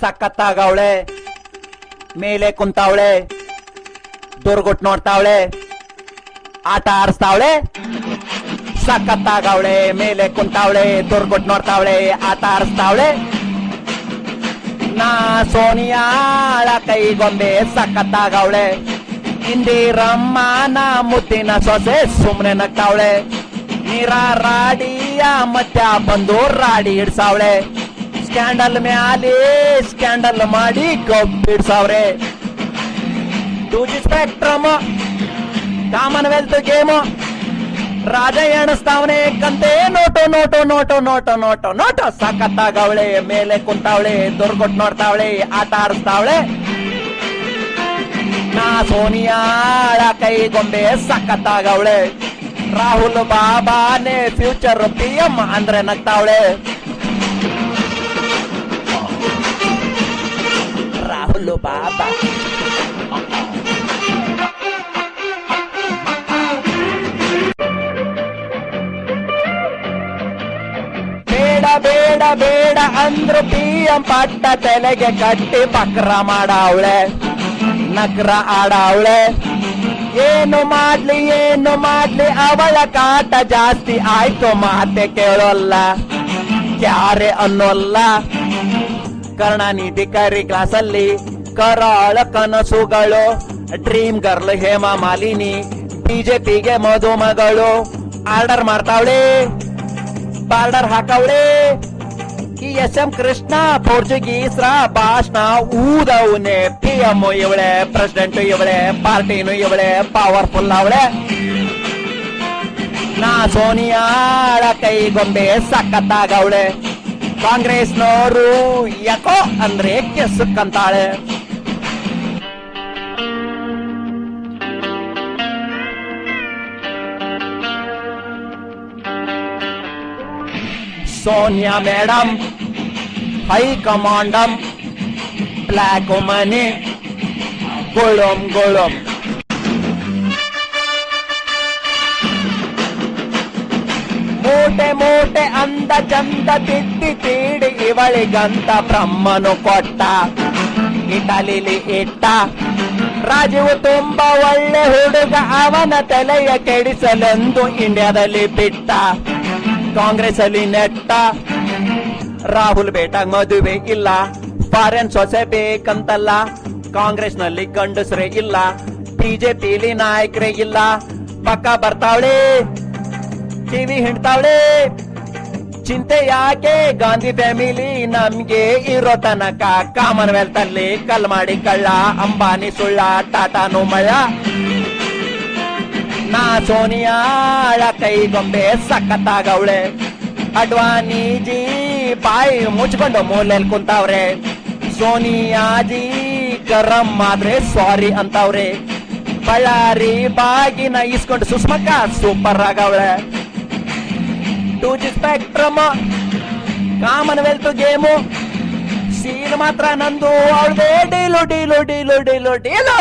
ಸಖತ್ತಾಗವಳೆ ಮೇಲೆ ಕುಂತಾವಳೆ. ದುರ್ಗುಟ್ ನೋಡ್ತಾವಳೆ. ಆಟ ಆಡಿಸ್ತಾವಳೆ. ಸಾಕತ್ತಾಗವಳೆ. ಮೇಲೆ ಕುಂತಾವಳೆ. ದುರ್ಗುಟ್ ನೋಡ್ತಾವಳೆ. ಆಟ ಆಡಿಸ್ತಾವಳೆ. ನಾ ಸೋನಿಯಾಳ ಕೈಗೊಂಬೆ ಸಕ್ಕತ್ತಾಗವಳೆ ಇಂದಿರಮ್ಮ ನಾ ಮುದ್ದಿನ ಸೊಸೆ ಸುಮ್ನೆ ನಗ್ತಾವಳೆ. ನೀರ ರಾಡಿಯ ಮಧ್ಯ ಬಂದು ರಾಡಿ ಇಡ್ಸಾವಳೆ ಸ್ಕ್ಯಾಂಡಲ್ ಮ್ಯಾಲೆ ಸ್ಕ್ಯಾಂಡಲ್ ಮಾಡಿ ಕಬ್ಬಿಡ್ಸವ್ರೆ two G spectrum Commonwealth game Raja ಎಣಿಸ್ತಾವನೆ ಕಂತೆ, note note note note note note. ಸಖತ್ತಾಗವಳೆ, ಮೇಲೆ ಕುಂತಾವಳೆ, ದುರ್ಗೊಟ್ ನೋಡ್ತಾವಳೆ, ಆಟ ಆಡಿಸ್ತಾವಳೆ. ನಾ ಸೋನಿಯಾಳ ಕೈಗೊಂಬೆ ಸಖತ್ತಾಗವಳೆ. ರಾಹುಲ್ ಬಾಬಾನೆ ಫ್ಯೂಚರ್ ಪಿ ಎಂ ಅಂದ್ರೆ ನಗ್ತಾವಳೆ. ರಾಹುಲ್ ಬಾಬಾ ಬೇಡ ಬೇಡ ಬೇಡ ಅಂದ್ರು ಪಿ ಎಂ ಪಟ್ಟ ತಲೆಗೆ ಕಟ್ಟಿ ಬಕ್ರ ಮಾಡಾವಳೆ ನಗ್ರ ಆಡಾವಳೆ ಏನು ಮಾಡ್ಲಿ ಏನು ಮಾಡ್ಲಿ ಅವಳ ಕಾಟ ಜಾಸ್ತಿ ಆಯ್ತು ಮಾತೆ ಕೇಳೋಲ್ಲ ಯಾರೇ ಅನ್ನೋಲ್ಲ ಕರುಣಾನಿಧಿ ಕರಿ ಕ್ಲಾಸಲ್ಲಿ ಕರಾಳ ಕನಸುಗಳು. ಡ್ರೀಮ್ ಗರ್ಲ್ ಹೇಮಾ ಮಾಲಿನಿ ಬಿಜೆಪಿಗೆ ಮಧುಮಗಳು ಆರ್ಡರ್ ಮಾಡ್ತಾವಳೆ. ಬಾರ್ಡರ್ ಹಾಕವಳೆ. ಈ ಎಸ್ ಎಂ ಕೃಷ್ಣ ಪೋರ್ಚುಗೀಸ್ರ ಭಾಷಣ, ಊದವನೆ ಪಿ ಎಂ ಇವಳೆ ಪ್ರೆಸಿಡೆಂಟ್ ಇವಳೆ, ಪಾರ್ಟಿನು ಇವಳೆ ಪವರ್ಫುಲ್ ಅವಳೆ. ನಾ ಸೋನಿಯಾಳ ಕೈಗೊಂಬೆ ಸಖತ್ತಾಗವಳೆ. ಕಾಂಗ್ರೆಸ್ನವರು ಯಾಕೋ ಅಂದ್ರೆ ಕೆಸುಕ್ಕಂತಾಳೆ. Sonia madam high ಕಮಾಂಡಮ್ black money ಗುಳಂ ಗುಳಂ ಮೂಟೆ ಮೂಟೆ ಅಂದ ಚಂದ ತಿದ್ದಿ ತೀಡಿ ಇವಳಿಗಂತ ಬ್ರಹ್ಮನು ಕೊಟ್ಟ ಇಟಲಿಲಿ ಇಟ್ಟ ರಾಜೀವ್ ತುಂಬಾ ಒಳ್ಳೆ ಹುಡುಗ ಅವನ ತಲೆಯ ಕೆಡಿಸಲೆಂದು ಇಂಡಿಯಾದಲ್ಲಿ ಬಿಟ್ಟ ಕಾಂಗ್ರೆಸ್ ಅಲ್ಲಿ ನೆಟ್ಟ ರಾಹುಲ್ ಬೇಟಾಗ್ ಮದುವೆ ಇಲ್ಲ. ಫಾರೆನ್ ಸೊಸೆ ಬೇಕಂತಲ್ಲ. ಕಾಂಗ್ರೆಸ್ನಲ್ಲಿ ಗಂಡಸ್ರೆ ಇಲ್ಲ. ಬಿಜೆಪಿಲಿ ನಾಯಕರೇ ಇಲ್ಲ. ಪಕ್ಕ ಬರ್ತಾವಳೆ. ಟಿವಿ ಹಿಂಡ್ತಾವಳೆ. ಚಿಂತೆ ಯಾಕೆ? ಗಾಂಧಿ ಫ್ಯಾಮಿಲಿ ನಮ್ಗೆ ಇರೋ ತನಕ ಕಾಮನ್ವೆಲ್ತ್ ಅಲ್ಲಿ ಕಲ್ ಮಾಡಿ ಕಳ್ಳ, ಅಂಬಾನಿ ಸುಳ್ಳ ಟಾಟಾನು ಮಳ್ಳ ನಾ ಸೋನಿಯಾಳ ಕೈಗೊಂಬೆ ಸಖತ್ತಾಗವಳೆ. ಅಡ್ವಾನಿಜಿ ಬಾಯಿ ಮುಚ್ಕೊಂಡು ಮೂಲೆಯಲ್ಲಿ ಕುಂತಾವ್ರೆ. ಸೋನಿಯಾಜಿ ಗರಂ ಆದ್ರೆ ಸಾರಿ ಅಂತವ್ರೆ. ಬಳ್ಳಾರಿ ಬಾಗಿನ ಇಸ್ಕೊಂಡು ಸುಷ್ಮಕ್ಕ super ಆಗವಳೆ. Two G spectrum, commonwealth game. Scene ಮಾತ್ರ ನಂದು, ಅವಳದೇ deal deal deal deal deal.